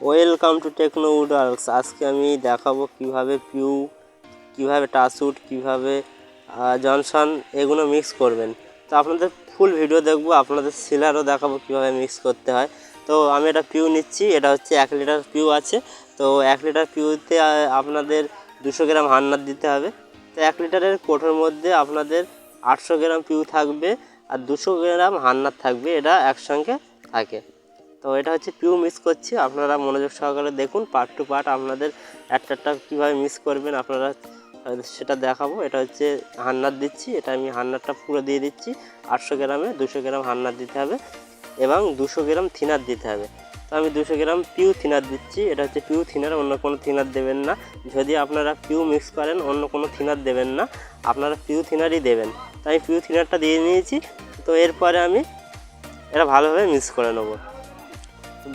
Welcome to techno উডালস আজকে আমি দেখাবো কীভাবে পিউ কীভাবে টাসুট কীভাবে জনসন এগুলো মিক্স করবেন। তো আপনাদের ফুল ভিডিও দেখব, আপনাদের সিলারও দেখাবো কীভাবে মিক্স করতে হয়। তো আমি এটা পিউ নিচ্ছি, এটা হচ্ছে এক লিটার পিউ আছে। তো এক লিটার পিউতে আপনাদের দুশো গ্রাম হান্নার দিতে হবে। তো এক লিটারের কোটোর মধ্যে আপনাদের আটশো গ্রাম পিউ থাকবে, আর দুশো গ্রাম হান্নার থাকবে, এটা একসঙ্গে থাকে। তো এটা হচ্ছে পিউ মিস করছি। আপনারা মনোযোগ সহকারে দেখুন পার্ট টু পার্ট আপনাদের একটা একটা কীভাবে মিস করবেন, আপনারা সেটা দেখাবো। এটা হচ্ছে হান্নার দিচ্ছি, এটা আমি হান্নারটা পুরো দিয়ে দিচ্ছি। আটশো গ্রামে দুশো গ্রাম হান্নার দিতে হবে এবং দুশো গ্রাম থিনার দিতে হবে। তো আমি দুশো গ্রাম পিউ থিনার দিচ্ছি, এটা হচ্ছে পিউ থিনার, অন্য কোনো থিনার দেবেন না। যদি আপনারা পিউ মিক্স করেন, অন্য কোনো থিনার দেবেন না, আপনারা পিউ থিনারই দেবেন। তো আমি পিউ থিনারটা দিয়ে নিয়েছি, তো এরপরে আমি এটা ভালোভাবে মিক্স করে নেব।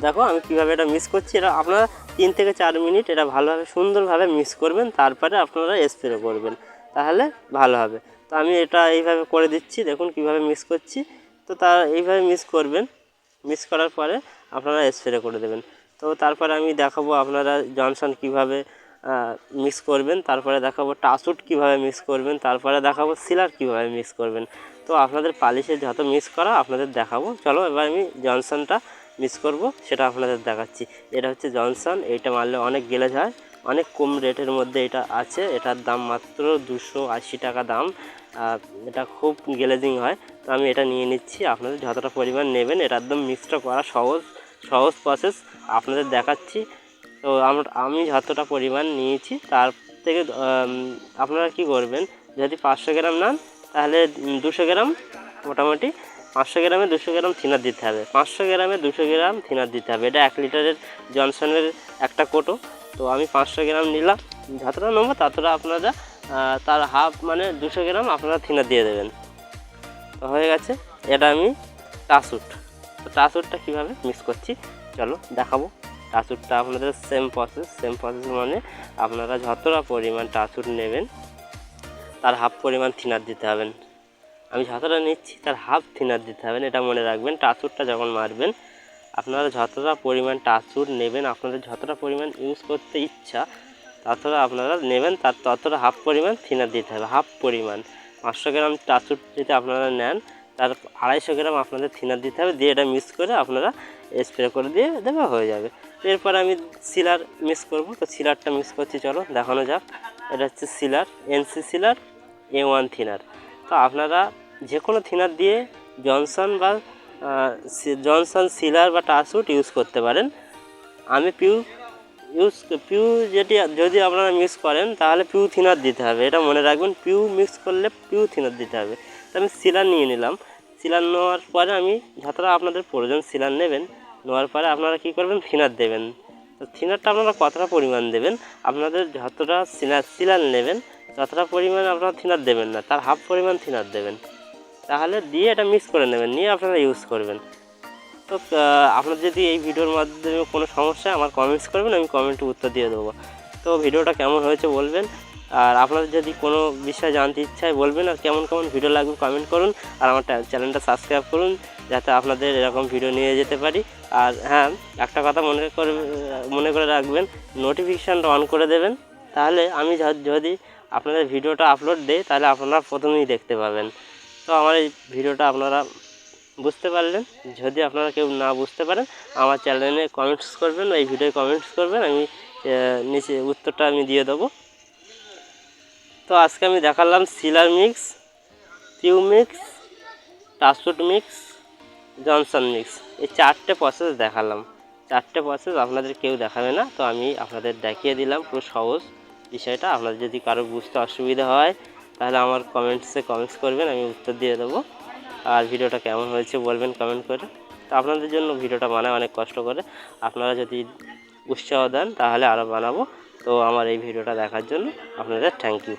দেখো, আমি কীভাবে এটা মিক্স করছি, এটা আপনারা তিন থেকে চার মিনিট এটা ভালোভাবে, সুন্দরভাবে মিক্স করবেন, তারপরে আপনারা স্প্রে করবেন, তাহলে ভালো হবে। তো আমি এটা এইভাবে করে দিচ্ছি, দেখুন কীভাবে মিক্স করছি। তো তার এইভাবে মিক্স করবেন মিক্স করার পরে আপনারা স্প্রে করে দেবেন। তো তারপরে আমি দেখাবো আপনারা জনসন কীভাবে মিক্স করবেন, তারপরে দেখাবো টাসুট কীভাবে মিক্স করবেন, তারপরে দেখাবো সিলার কীভাবে মিক্স করবেন। তো আপনাদের পালিশে যত মিক্স করা, আপনাদের দেখাবো। চলো এবার আমি জনসনটা মিস করব, সেটা আপনাদের দেখাচ্ছি। এটা হচ্ছে জনসন, এইটা মারলে অনেক গেলে যায় অনেক কম রেটের মধ্যে এটা আছে, এটার দাম মাত্র দুশো আশি টাকা দাম। এটা খুব গ্লেজিং হয়। তো আমি এটা নিয়ে নিচ্ছি, আপনাদের যতটা পরিমাণ নেবেন, এটা একদম মিক্সটা করা সহজ সহজ প্রসেস আপনাদের দেখাচ্ছি। তো আমি যতটা পরিমাণ নিয়েছি, তার থেকে আপনারা কি করবেন, যদি পাঁচশো গ্রাম নেন, তাহলে দুশো গ্রাম মোটামুটি। পাঁচশো গ্রামে দুশো গ্রাম থিনার দিতে হবে। পাঁচশো গ্রামে দুশো গ্রাম থিনার দিতে হবে। এটা এক লিটারের জনসনের একটা কোটো। তো আমি পাঁচশো গ্রাম নিলাম। যতটা নেব ততটা আপনারা তার হাফ মানে দুশো গ্রাম আপনারা থিনার দিয়ে দেবেন। তো হয়ে গেছে। এটা আমি টাসুট তো টাসুটটা কীভাবে মিক্স করছি? চলো দেখাবো। টাসুটটা আপনাদের সেম প্রসেস সেম প্রসেস মানে আপনারা যতটা পরিমাণ টাসুট নেবেন, তার হাফ পরিমাণ থিনার দিতে হবেন। আমি যতটা নিচ্ছি, তার হাফ থিনার দিতে হবে এটা মনে রাখবেন। টাচুরটা যখন মারবেন, আপনারা যতটা পরিমাণ টাচুর নেবেন, আপনাদের যতটা পরিমাণ ইউজ করতে ইচ্ছা, ততটা আপনারা নেবেন, তার ততটা হাফ পরিমাণ থিনার দিতে হবে হাফ পরিমাণ। পাঁচশো গ্রাম টাচুর যদি আপনারা নেন, তার আড়াইশো গ্রাম আপনাদের থিনার দিতে হবে, দিয়ে এটা মিক্স করে আপনারা স্প্রে করে দিয়ে দেওয়া হয়ে যাবে। এরপর আমি সিলার মিক্স করব, তো সিলারটা মিক্স করছি, চলো দেখানো যাক। এটা হচ্ছে sealer NC sealer A one thinner তো আপনারা যে কোনো থিনার দিয়ে জনসন বা জনসন সিলার বা টাসুট ইউজ করতে পারেন। আমি পিউ ইউজ, পিউ যেটি, যদি আপনারা মিক্স করেন, তাহলে পিউ থিনার দিতে হবে। এটা মনে রাখবেন, পিউ মিক্স করলে পিউ থিনার দিতে হবে। তো আমি সিলার নিয়ে নিলাম। সিলার নেওয়ার পরে আমি, যতটা আপনাদের প্রয়োজন সিলার নেবেন, নেওয়ার পরে আপনারা কী করবেন, থিনার দেবেন। তো থিনারটা আপনারা কতটা পরিমাণ দেবেন, আপনাদের যতটা সিলার সিলার নেবেন, ততটা পরিমাণ আপনারা থিনার দেবেন না, তার হাফ পরিমাণ থিনার দেবেন। তাহলে দিয়ে এটা মিক্স করে নেবেন, নিয়ে আপনারা ইউজ করবেন। তো আপনার যদি এই ভিডিওর মাধ্যমে কোনো সমস্যা আমার কমেন্টস করবেন, আমি কমেন্টে উত্তর দিয়ে দেবো। তো, ভিডিওটা কেমন হয়েছে বলবেন, আর আপনাদের যদি কোনো বিষয়ে জানতে ইচ্ছায় বলবেন, আর কেমন কেমন ভিডিও লাগবে কমেন্ট করুন, আর আমার চ্যানেলটা সাবস্ক্রাইব করুন, যাতে আপনাদের এরকম ভিডিও নিয়ে যেতে পারি। আর হ্যাঁ একটা কথা মনে করে মনে করে রাখবেন নোটিফিকেশানটা অন করে দেবেন। তাহলে আমি যদি আপনাদের ভিডিওটা আপলোড দেই, তাহলে আপনারা প্রথমেই দেখতে পাবেন। তো আমার এই ভিডিওটা আপনারা বুঝতে পারলেন। যদি আপনারা কেউ না বুঝতে পারেন, আমার চ্যানেলে কমেন্টস করবেন, এই ভিডিওয় কমেন্টস করবেন, আমি নিচে উত্তরটা আমি দিয়ে দেবো। তো আজকে আমি দেখালাম সিলার মিক্স টিউ মিক্স টাসফুট মিক্স জনসন মিক্স এই চারটে প্রসেস দেখালাম। চারটে প্রসেস আপনাদের কেউ দেখাবে না, তো আমি আপনাদের দেখিয়ে দিলাম। পুরো সহজ বিষয়টা। আপনাদের যদি কারও বুঝতে অসুবিধা হয় তাহলে আমার কমেন্টসে কমেন্টস করবেন, আমি উত্তর দিয়ে দেবো। আর ভিডিওটা কেমন হয়েছে বলবেন কমেন্ট করে। তো আপনাদের জন্য ভিডিওটা বানায় অনেক কষ্ট করে। আপনারা যদি উৎসাহ দেন, তাহলে আরও বানাবো। তো আমার এই ভিডিওটা দেখার জন্য আপনাদের থ্যাংক ইউ